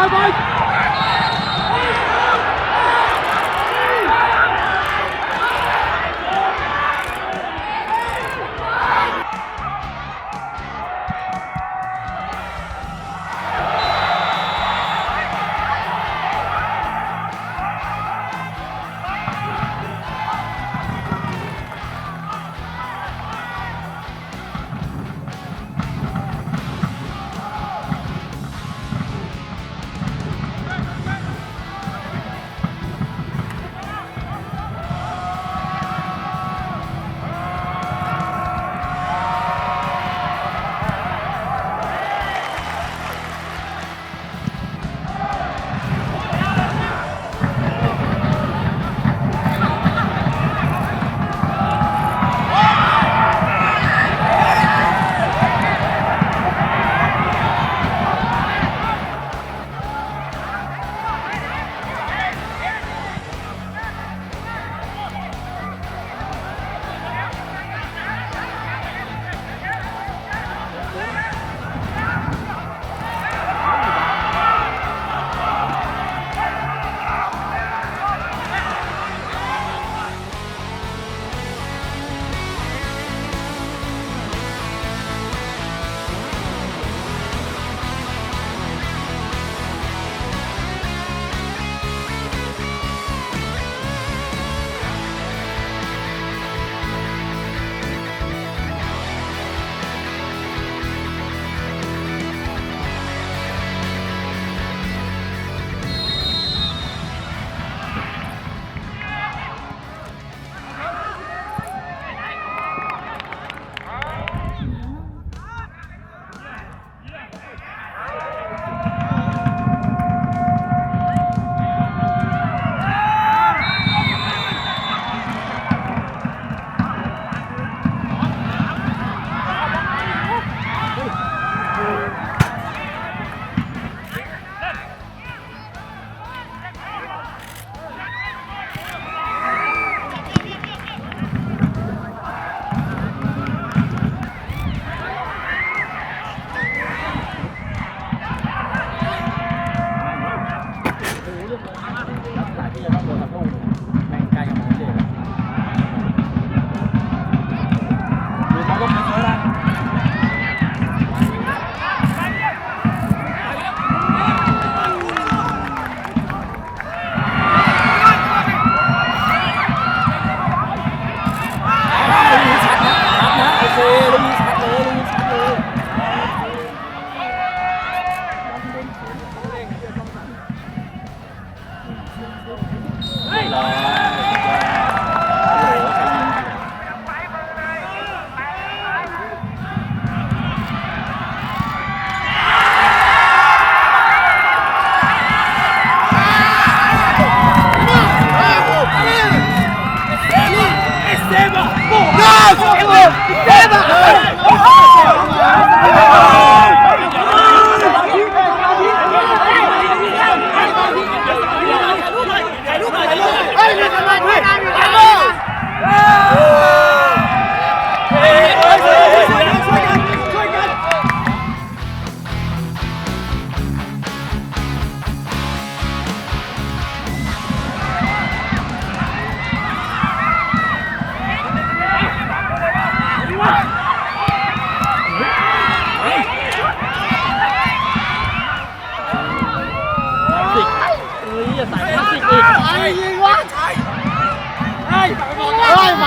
อา จา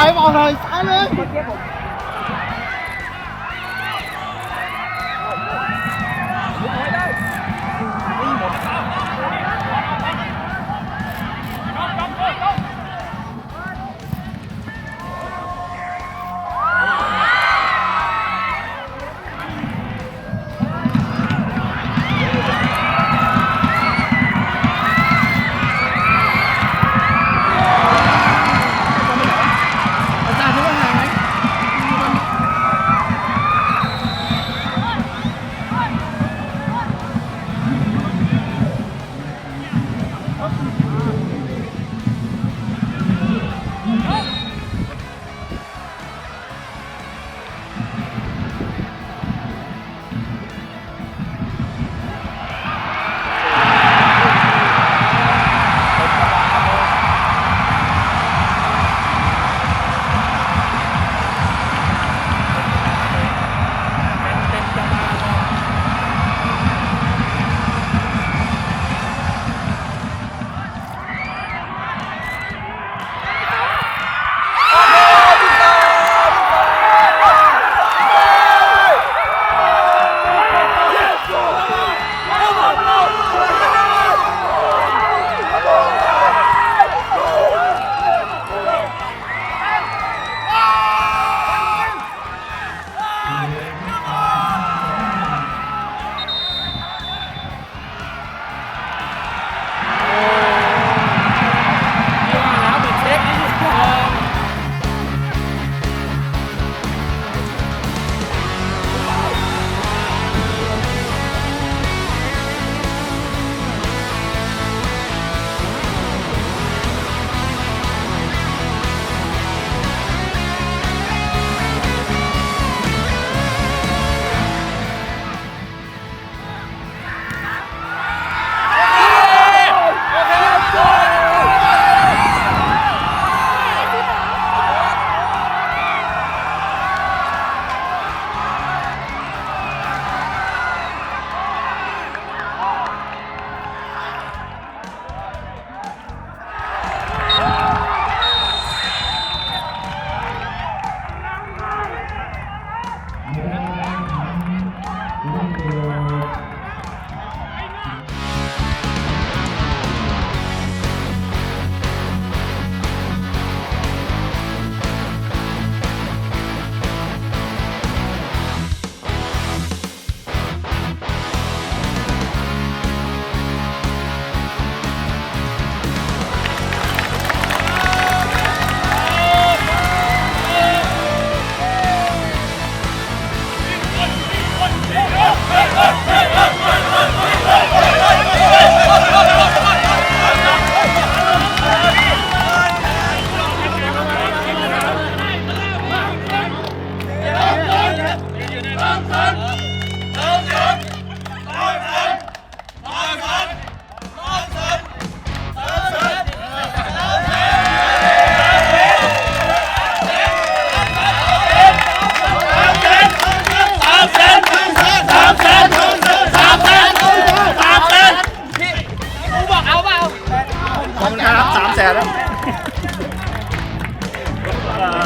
รย์ที่ว่า สามแสนแล้ว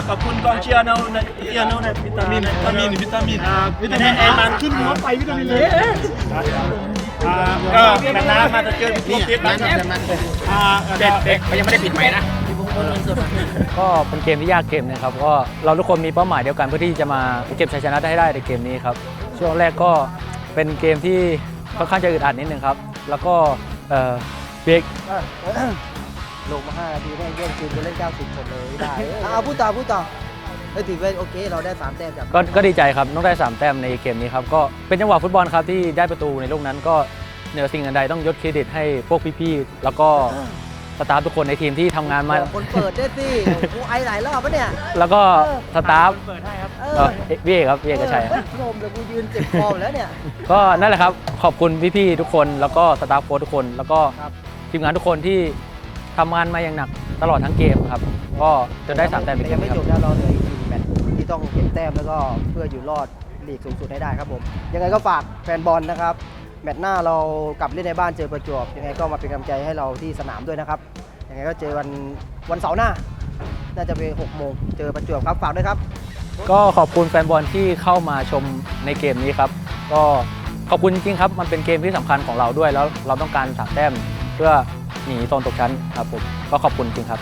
ขอบคุณกองเชียร์เนานะเชียร์เนานะวิตามินวิตามินวิตามินวิตามินไอมันขึ้นรถไปวิตามินเลยก็แบบน้ำมาจะเจอพี่ติ๊กนะอ่เด็กเด็กเขายังไม่ได้ปิดไมค์นะ ก็เป็นเกมที่ยากเกมนะครับก็เราทุกคนมีเป้าหมายเดียวกันเพื่อที่จะมาเก็บชัยชนะได้ให้ได้ในเกมนี้ครับช่วงแรกก็เป็นเกมที่ค่อนข้างจะอึดอัดนิดนึงครับ แล้วก็เอ่เบรก ลงมา5นาทีแม่งแย่งคืนไปเล่น90คนเลยไม่ได้เอาพูดต่อพูดต่อเอ้ยถือว่าโอเคเราได้3แต้มจากก็ก็ดีใจครับต้องได้ 3 แต้มในเกมนี้ครับ ก็เป็นจังหวะฟุตบอลครับที่ได้ประตูในลูกนั้นก็เหนือสิ่งอื่นใดต้องยกเครดิตให้พวกพี่ๆ แล้วก็สตาฟทุกคนในทีมที่ทำงานมา คนเปิดได้สิกูไอหลายรอบปะเนี่ยแล้วก็สตาฟเปิดให้ครับ เอเอ่ออเอ่อพี่เอกครับพี่เอกชัยครับชมเลยกูยืนเจ็บคอหมดแล้วเนี่ย ก็นั่นแหละครับ ขอบคุณพี่ๆทุกคนแล้วก็สตาฟโค้ชทุกคน แล้วก็ครับ ทีมงานทุกคนที่ ทำงานมาอย่างหนักตลอดทั้งเกมครับ ก็จนได้สามแต้มในเกยัมงไม่นี้คจรับบนะเราเหลืออีกหนึ่งแมตช์ที่ต้องเก็บแต้มแล้วก็เพื่ออยู่รอดลีกสูงสุดให้ได้ครับผมยังไงก็ฝากแฟนบอลนะครับ แมตช์หน้าเรากลับเล่นในบ้านเจอประจวบยังไงก็มาเป็นกำลังใจให้เราที่สนามด้วยนะครับยังไงก็เจอวันวันเสาร์หน้า น่าจะเป็น6โมงเจอประจวบครับฝากด้วยครับ ก็ขอบคุณแฟนบอลที่เข้ามาชมในเกมนี้ครับ ก็ขอบคุณจริงๆครับ มันเป็นเกมที่สำคัญของเราด้วยแล้วเราต้องการสามแต้มเพื่อ หนีโซนตกชั้นครับผมก็ขอบคุณจริงครับ